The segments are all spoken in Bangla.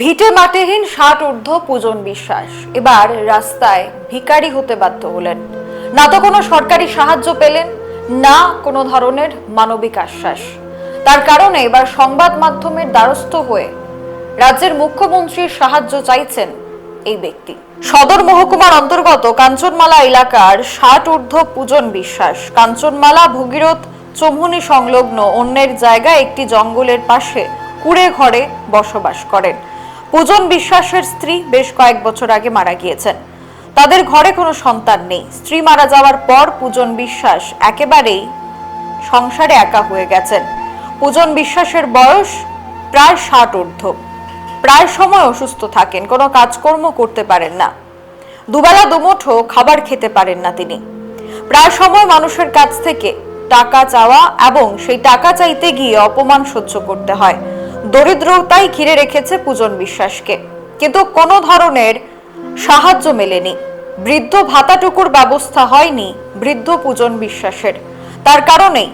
ভিটে মাটিহীন ষাট ঊর্ধ্ব পূজন বিশ্বাস। এবার রাস্তায় ভিখারি হতে বাধ্য হলেন। না তো কোনো সরকারি সাহায্য পেলেন, না কোনো ধরনের মানবিক আশ্বাস। তার কারণে এবার সংবাদ মাধ্যমের দ্বারস্থ হয়ে রাজ্যের মুখ্যমন্ত্রীর সাহায্য চাইছেন এই ব্যক্তি। সদর মহকুমার অন্তর্গত কাঞ্চনমালা এলাকার ষাট ঊর্ধ্ব পূজন বিশ্বাস, কাঞ্চনমালা, ভগীরথ চমুনি সংলগ্ন অন্যের জায়গায় একটি জঙ্গলের পাশে কুড়ে ঘরে বসবাস করেন। পূজন বিশ্বাসের স্ত্রী বেশ কয়েক বছর আগে মারা গিয়েছেন। তাদের ঘরে কোনো সন্তান নেই। স্ত্রী মারা যাওয়ার পর পূজন বিশ্বাস একেবারেই সংসারে একা হয়ে গেছেন। পূজন বিশ্বাসের বয়স প্রায় ষাট ঊর্ধ্ব। প্রায় সময় অসুস্থ থাকেন, কোনো কাজকর্ম করতে পারেন না। দুবেলা দুমুঠো খাবার খেতে পারেন না তিনি। প্রায় সময় মানুষের কাছ থেকে টাকা চাওয়া এবং সেই টাকা চাইতে গিয়ে অপমান সহ্য করতে হয়। দরিদ্রতাই ঘিরে রেখেছে পূজন বিশ্বাসকে। কিন্তু কোনো ধরনের সাহায্য মেলেনি। বৃদ্ধ ভাতাটুকুর ব্যবস্থা হয়নি বৃদ্ধ পূজন বিশ্বাসের। তার কারণেই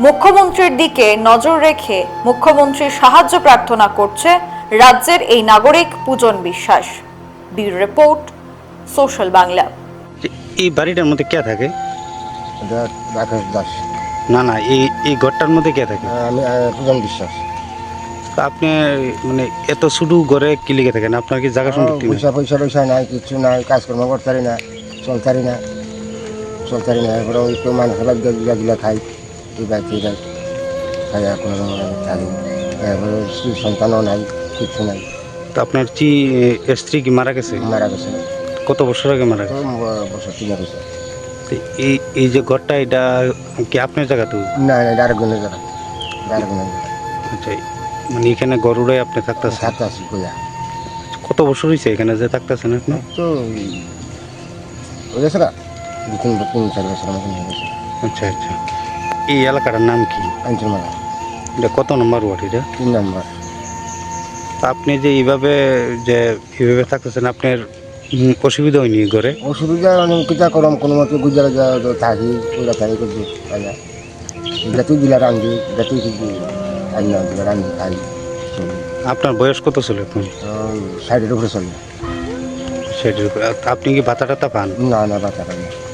মুখ্যমন্ত্রীর দিকে নজর রেখে মুখ্যমন্ত্রীর সাহায্য প্রার্থনা করছে রাজ্যের এই নাগরিক পূজন বিশ্বাস। Bureau report social Bangla. এই বাড়িটার মধ্যে কে থাকে? দাস। না না এই এই ঘরটার মধ্যে কে থাকে? আমি পূজন বিশ্বাস। আপনি মানে এত শুধু ঘরে কি লিখে থাকেন? আপনার কি জায়গা সম্পত্তি? পয়সা পয়সা টয়সা নাই কিছু নাই কাজকর্ম করতারি না চলতারি না চলতারি না। এরপরে ওই তো মানুষের বাড়িতে গিলা গিলা খাই এই বাড়ি খাই কোনো থাকি এরপরে সন্তানও নাই কিছু নাই। তো আপনার কি স্ত্রী কি মারা গেছে? মারা গেছে। কত বছর আগে মারা গেছে? বছর তিন তো এই এই যে ঘরটা এটা কি আপনার জায়গা তো? না না আরেকজনের জায়গা। আরেকজনের জায়গা। আচ্ছা মানে এখানে গরুড়ে আপনি থাকতেছেন? থাকতে আসি কইয়া। কত বছর হয়েছে এখানে যে থাকতেছেন আপনি? তো হয়ে না? দু তিন তিন চার বছর মতন হয়ে গেছে। আচ্ছা আচ্ছা। এই এলাকাটার নাম কি? আঞ্চল এটা কত নম্বর ওয়ার্ড এটা? তিন নম্বর। আপনি যে এইভাবে যে এইভাবে থাকতেছেন আপনার অসুবিধা হয়নি ঘরে? অসুবিধা অনেক কিতা করম কোনো মতো গুজারা থাকি ওইটা থাকি করছি তাই দিলা রান্ধি যাতেই চলি আপনার বয়স কত ছিল এখন? সাইডের উপরে। চলি সেটার উপরে। আপনি কি ভাতা টাতা পান? না না বাচ্চা পাই না।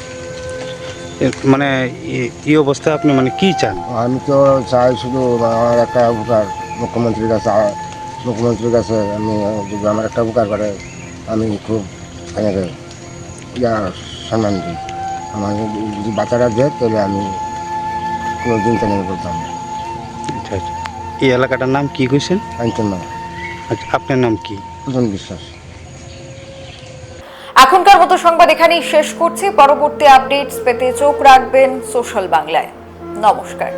মানে এই- অবস্থায় আপনি? মানে কি চান? আমি তো চাই শুধু আমার একটা উপকার। মুখ্যমন্ত্রীর কাছে মুখ্যমন্ত্রীর কাছে আমি যদি আমার একটা উপকার করে আমি খুব এনেকে ইয়া সম্মান দিই। আমার যদি বাচ্চারা দেয় তাহলে আমি কোনো চিন্তা নেই করতাম। আচ্ছা আচ্ছা। এই এলাকাটার নাম কি কইছেন? না আচ্ছা আপনার নাম কি? অজন বিশ্বাস। এখনকার মতো সংবাদ এখানেই শেষ করছি। পরবর্তী আপডেটস পেতে চোখ রাখবেন সোশ্যাল বাংলায়। নমস্কার।